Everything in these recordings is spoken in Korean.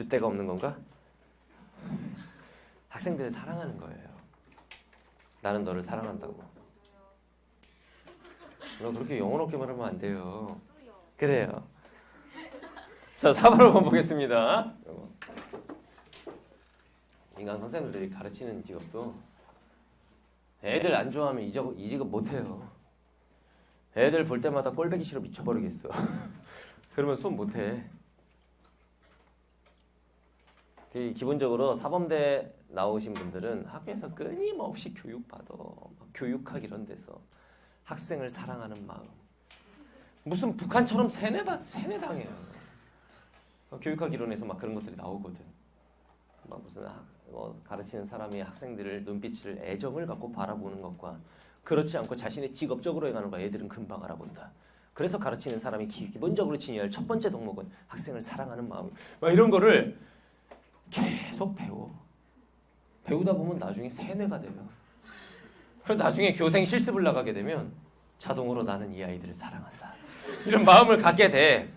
줏대가 없는 건가? 학생들을 사랑하는 거예요. 나는 너를 사랑한다고. 너 그렇게 영혼 없게 말하면 안 돼요. 그래요. 자, 4번 한번 보겠습니다. 인간 선생님들이 가르치는 직업도 애들 안 좋아하면 이 직업, 이 직업 못해요. 애들 볼 때마다 꼴배기 싫어 미쳐버리겠어. 그러면 수업 못해. 그 기본적으로 사범대 나오신 분들은 학교에서 끊임없이 교육받아. 막 교육학 이런 데서 학생을 사랑하는 마음. 무슨 북한처럼 세뇌받 세뇌당해요. 어, 교육학 이론에서 막 그런 것들이 나오거든. 막 무슨 학, 어, 가르치는 사람이 학생들을 눈빛을 애정을 갖고 바라보는 것과 그렇지 않고 자신의 직업적으로 행하는 거 애들은 금방 알아본다. 그래서 가르치는 사람이 기- 기본적으로 지녀야 할 첫 번째 덕목은 학생을 사랑하는 마음. 막 이런 거를 계속 배워. 배우다 보면 나중에 세뇌가 돼요. 그래서 나중에 교생 실습을 나가게 되면 자동으로 나는 이 아이들을 사랑한다. 이런 마음을 갖게 돼.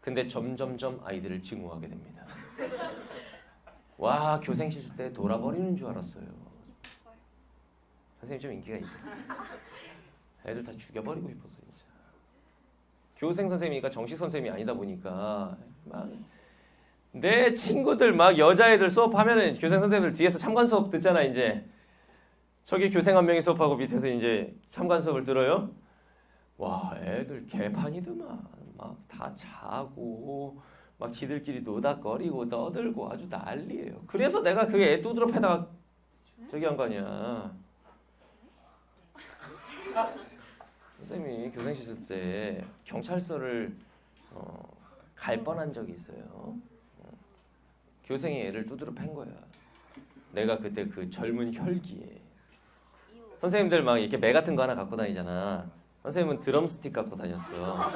근데 점점점 아이들을 증오하게 됩니다. 와 교생 실습 때 돌아버리는 줄 알았어요. 선생님 좀 인기가 있었어. 애들 다 죽여버리고 싶었어 진짜. 교생 선생님이니까 정식 선생님이 아니다 보니까 막 내 친구들 막 여자애들 수업하면은 교생 선생님들 뒤에서 참관 수업 듣잖아 이제. 저기 교생 한 명이 수업하고 밑에서 이제 참관 수업을 들어요. 와 애들 개판이더만 막 다 자고 막 지들끼리 노닥거리고 떠들고 아주 난리예요. 그래서 내가 그게 애 두드러 패다가 저기 한 거 아니야. 선생님이 교생 실습 때 경찰서를 어, 갈 뻔한 적이 있어요. 어, 교생이 애를 두드러 팬 거야. 내가 그때 그 젊은 혈기에 선생님들 막 이렇게 매 같은 거 하나 갖고 다니잖아. 선생님은 드럼 스틱 갖고 다녔어.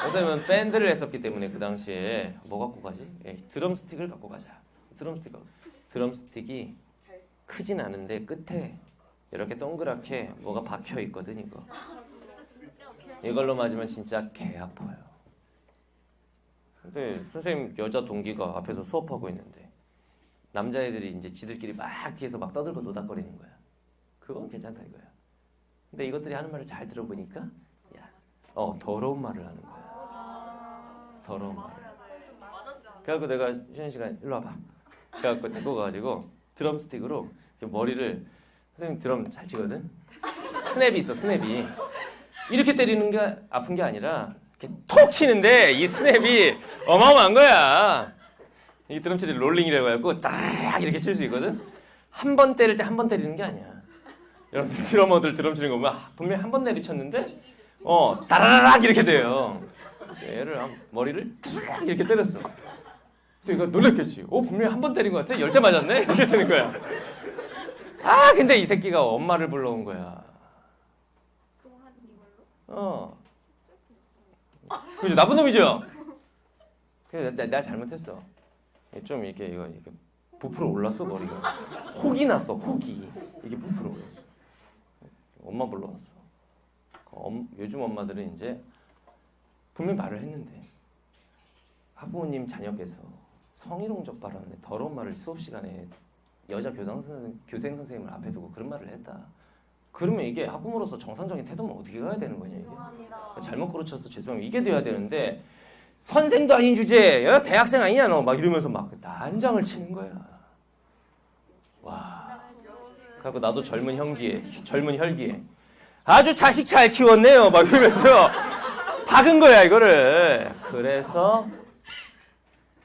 선생님은 밴드를 했었기 때문에 그 당시에 뭐 갖고 가지? 예, 드럼 스틱을 갖고 가자. 드럼 스틱. 드럼 스틱이 크진 않은데 끝에 이렇게 동그랗게 뭐가 박혀 있거든 이거. 이걸로 맞으면 진짜 개 아파요. 근데 선생님 여자 동기가 앞에서 수업하고 있는데 남자애들이 이제 지들끼리 막 뒤에서 막 떠들고 노닥거리는 거야. 그건 괜찮다 이거야. 근데 이것들이 하는 말을 잘 들어보니까 야, 어 더러운 말을 하는 거야. 더러운 말. 그래갖고 내가 쉬는 시간 일로 와봐. 그래갖고 데리고 가가지고 드럼 스틱으로 이렇게 머리를 선생님 드럼 잘 치거든. 스냅이 있어 스냅이. 이렇게 때리는 게 아픈 게 아니라 톡 치는데 이 스냅이 어마어마한 거야. 이 드럼치를 롤링이라고 해갖고 딱 이렇게 칠 수 있거든. 한 번 때릴 때 한 번 때리는 게 아니야. 여러분들 드러머들 드럼 치는 거 보면 아, 분명히 한 번 내리쳤는데 어 다라라락 이렇게 돼요. 얘를 한- 머리를 탁 이렇게 때렸어. 또 이거 놀랬겠지. 어 분명히 한 번 때린 것 같아. 열 대 맞았네. 이렇게 되는 거야. 아 근데 이 새끼가 엄마를 불러온 거야. 어. 그죠 나쁜 놈이죠. 그래서 내- 내가 잘못했어. 좀 이렇게 이거 이렇게 부풀어 올랐어 머리가. 혹이 났어 혹이 이게 부풀어 올랐어. 엄마 불러왔어. 엄- 요즘 엄마들은 이제 분명히 말을 했는데 학부모님 자녀께서 성희롱적 발언에 더러운 말을 수업 시간에 여자 교장 선생 교생 선생님을 앞에 두고 그런 말을 했다. 그러면 이게 학부모로서 정상적인 태도는 어떻게 가야 되는 거냐 이게. 잘못 가르쳐서 죄송합니다. 이게 돼야 되는데 선생도 아닌 주제에 야, 대학생 아니냐 너 막 이러면서 막 난장을 치는 거야. 와. 그래갖고 나도 젊은 형기에 젊은 혈기에 아주 자식 잘 키웠네요. 막 이러면서 박은 거야 이거를. 그래서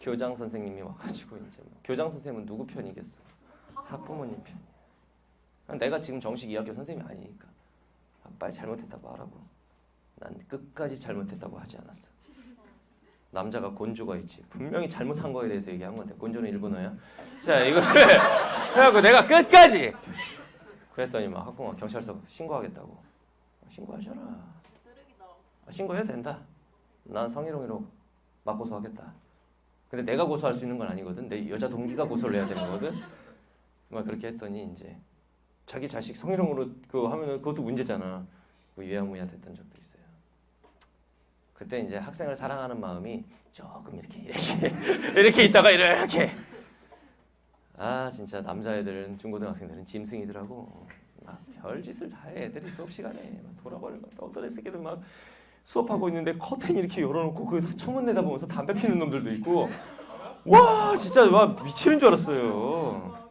교장 선생님이 와가지고 이제 뭐, 교장 선생님은 누구 편이겠어? 학부모님 편이야. 내가 지금 정식 2학년 선생님이 아니니까 아, 빨리 잘못했다고 하라고. 난 끝까지 잘못했다고 하지 않았어. 남자가 곤조가 있지. 분명히 잘못한 거에 대해서 얘기한 건데 곤조는 일본어야. 자 이거를 해갖고 내가 끝까지 그랬더니 막 학부모 경찰서 신고하겠다고. 신고하셔라. 아, 신고해야 된다. 난 성희롱으로 맞고소 하겠다. 근데 내가 고소할 수 있는 건 아니거든. 내 여자 동기가 고소를 해야 되는 거거든. 막 그렇게 했더니 이제 자기 자식 성희롱으로 그거 하면은 그것도 문제잖아. 그 유야무야 됐던 적도 있어요. 그때 이제 학생을 사랑하는 마음이 조금 이렇게 이렇게 이렇게 있다가 이렇게. 아 진짜 남자애들은 중고등학생들은 짐승이더라고. 막 별짓을 다 해. 애들이 수업 시간에 막 돌아버리고 어떤 애새끼들 막 수업하고 있는데 커튼 이렇게 열어놓고 그 창문 내다보면서 담배 피는 놈들도 있고. 와 진짜 와 미치는 줄 알았어요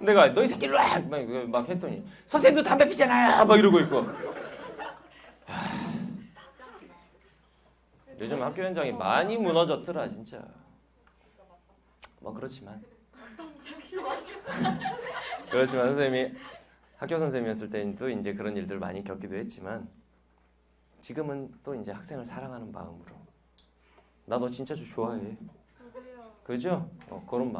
내가 너이 새끼 일로 와! 막, 막 했더니 선생님도 담배 피잖아요. 막 이러고 있고. 하, 요즘 학교 현장이 많이 무너졌더라 진짜. 뭐 그렇지만. 그렇지만 선생님이 학교 선생님이었을 또 이제 그런 일들 많이 겪기도 했지만 지금은 또 이제 학생을 사랑하는 마음으로 나 너 진짜 좀 좋아해. 그죠? 어, 그런 마음